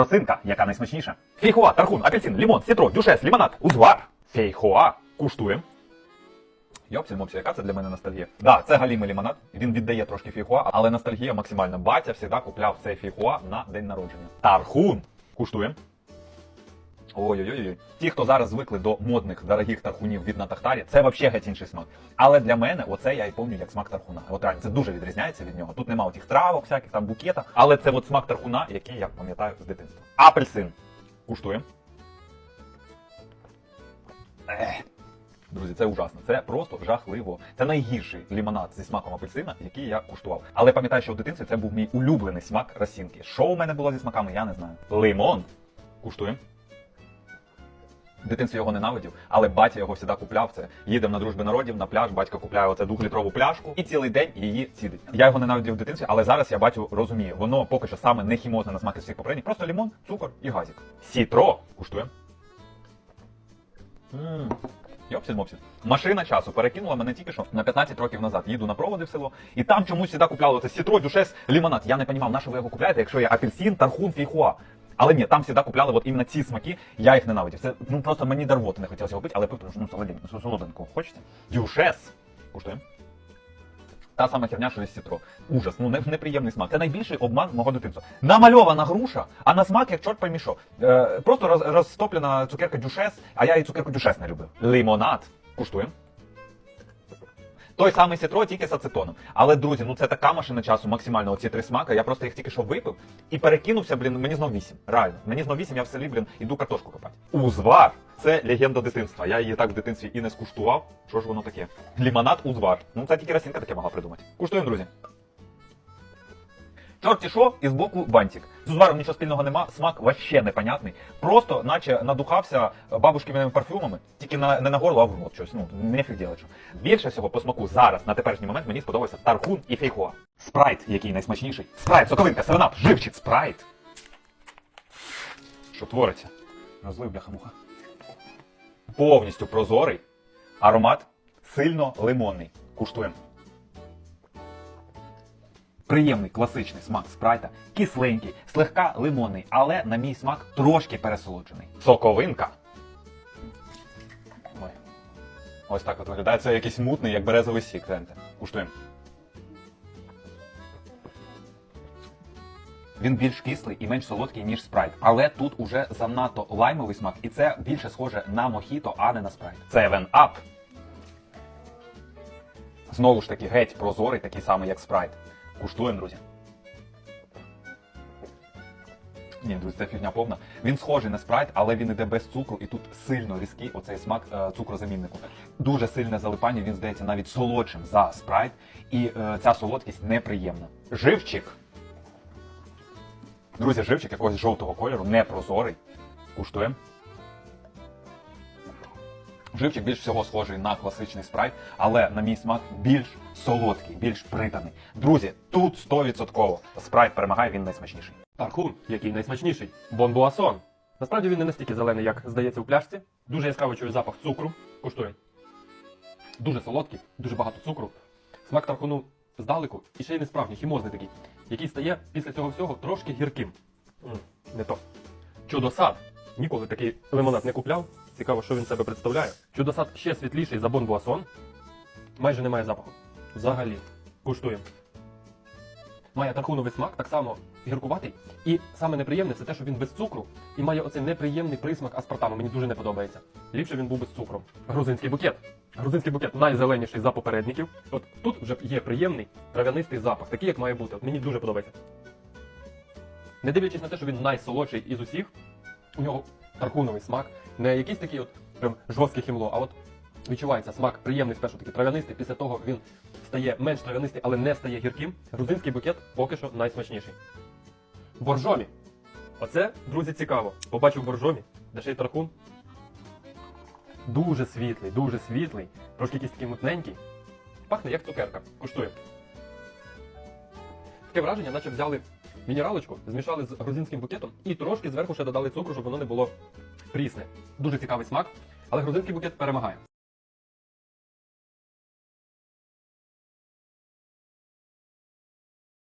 Росинка, яка найсмачніша. Фейхоа, тархун, апельсин, лімон, сітро, дюшес, лімонад, узвар. Фейхоа. Куштуємо. Йопсі, мопсі, яка це для мене ностальгія? Да, це галімий лимонад. Він віддає трошки фейхоа, але ностальгія максимальна. Батя завжди купляв цей фейхоа на день народження. Тархун. Куштуємо. Ой-ой-ой. Ті, хто зараз звикли до модних дорогих тархунів від Натахтарі, це взагалі геть інший смак. Але для мене оце я і пам'ятаю як смак тархуна. От реально, це дуже відрізняється від нього. Тут нема отих травок, всяких там букета. Але це от смак тархуна, який я пам'ятаю з дитинства. Апельсин. Куштуємо. Друзі, це ужасно. Це просто жахливо. Це найгірший лімонад зі смаком апельсина, який я куштував. Але пам'ятаю, що в дитинстві це був мій улюблений смак росінки. Що у мене було зі смаками, я не знаю. Лимон. Куштуємо. В його ненавидів, але батя його завжди купляв. Це їдемо на дружби народів на пляж. Батько купляє оце двохлітрову пляшку і цілий день її цідить. Я його ненавидів в дитинстві, але зараз я батю розумію. Воно поки що саме не хімозне на смак із всіх попередніх, просто лімон, цукор і газік. Сітро куштуємо. Мм. Йопсіль мопсіль. Машина часу перекинула мене тільки що на 15 років назад. Їду на проводи в село, і там чомусь сюди купляли це сітро, дюшес, лімонад. Я не розумів, на що ви його купляєте, якщо є апельсин, тархун, фейхуа. Але ні, там завжди купляли от іменно ці смаки, я їх ненавидів. Це ну просто мені дарвоти не хотілося його пити, але пив, ну солоденько, ну, солоденького хочете. Дюшес. Куштуємо. Та сама херня, що і сітро. Ужас, ну не- неприємний смак. Це найбільший обман мого дитинства. Намальована груша, а на смак як чорт поймі що. Е, просто роз, розтоплена цукерка дюшес, а я і цукерку дюшес не любив. Лимонад. Куштуємо. Той самий сітро, тільки з ацетоном. Але, друзі, ну це така машина часу, максимально оці три смака. Я просто їх тільки що випив і перекинувся, блін, мені знов вісім. Реально. Мені знов вісім, я в селі, блін, іду картошку копати. Узвар. Це легенда дитинства. Я її так в дитинстві і не скуштував. Що ж воно таке? Лімонад узвар. Ну це тільки Росінка таке могла придумати. Куштуємо, друзі. Чорті що, і збоку бантик. З узваром нічого спільного нема, смак вообще непонятний. Просто наче надухався бабушкиними парфюмами, тільки на, не на горло, а в рот щось. Ну, нефіг делать. Більше всього по смаку зараз, на теперішній момент, мені сподобався тархун і фейхоа. Спрайт, який найсмачніший. Спрайт, соковинка, севенап, живчик, спрайт. Що твориться? Розлив бляха-муха. Повністю прозорий. Аромат сильно лимонний. Куштуємо. Приємний класичний смак спрайта, кисленький, слегка лимонний, але на мій смак трошки пересолоджений. Соковинка. Ой. Ось так от виглядає. Це якийсь мутний, як березовий сік. гляньте. Куштуємо. Він більш кислий і менш солодкий, ніж спрайт. Але тут уже занадто лаймовий смак, і це більше схоже на мохіто, а не на спрайт. Seven Up. Знову ж таки, геть прозорий, такий самий, як спрайт. Куштуємо, друзі. Ні, друзі, це фігня повна. Він схожий на спрайт, але він іде без цукру, і тут сильно різкий оцей смак е, цукрозаміннику. Дуже сильне залипання, він здається навіть солодшим за спрайт, і е, ця солодкість неприємна. Живчик. Друзі, живчик якогось жовтого кольору, непрозорий. Куштуємо. Живчик більш всього схожий на класичний спрайт, але на мій смак більш солодкий, більш пританий. Друзі, тут 100% спрайт перемагає, він найсмачніший. Тархун, який найсмачніший. Бонбуасон. Насправді він не настільки зелений, як здається у пляшці. Дуже яскраво чую запах цукру. Куштуємо. Дуже солодкий, дуже багато цукру. Смак тархуну здалеку і ще й не хімозний такий, який стає після цього всього трошки гірким. Не то. Чудосад. Ніколи такий лимонад не купляв. Цікаво, що він себе представляє. Чудосад ще світліший за Бонбуасон. Майже немає запаху. Взагалі. Куштуємо. Має тархуновий смак, так само гіркуватий. І саме неприємне це те, що він без цукру і має оцей неприємний присмак аспартаму. Мені дуже не подобається. Ліпше він був без цукру. Грузинський букет. Грузинський букет найзеленіший за попередників. От тут вже є приємний трав'янистий запах, такий, як має бути. От мені дуже подобається. Не дивлячись на те, що він найсолодший із усіх, у нього тархуновий смак, не якийсь такий от прям жорсткий хімло, а от відчувається смак приємний, спершу такий трав'янистий. Після того він стає менш трав'янистий, але не стає гірким. Грузинський букет поки що найсмачніший. Боржомі. Оце, друзі, цікаво. Побачив боржомі, де й тархун. Дуже світлий, дуже світлий, трошки якийсь такий мутненький. Пахне як цукерка. Куштує. Таке враження, наче взяли мінералочку, змішали з грузинським букетом і трошки зверху ще додали цукру, щоб воно не було прісне. Дуже цікавий смак, але грузинський букет перемагає.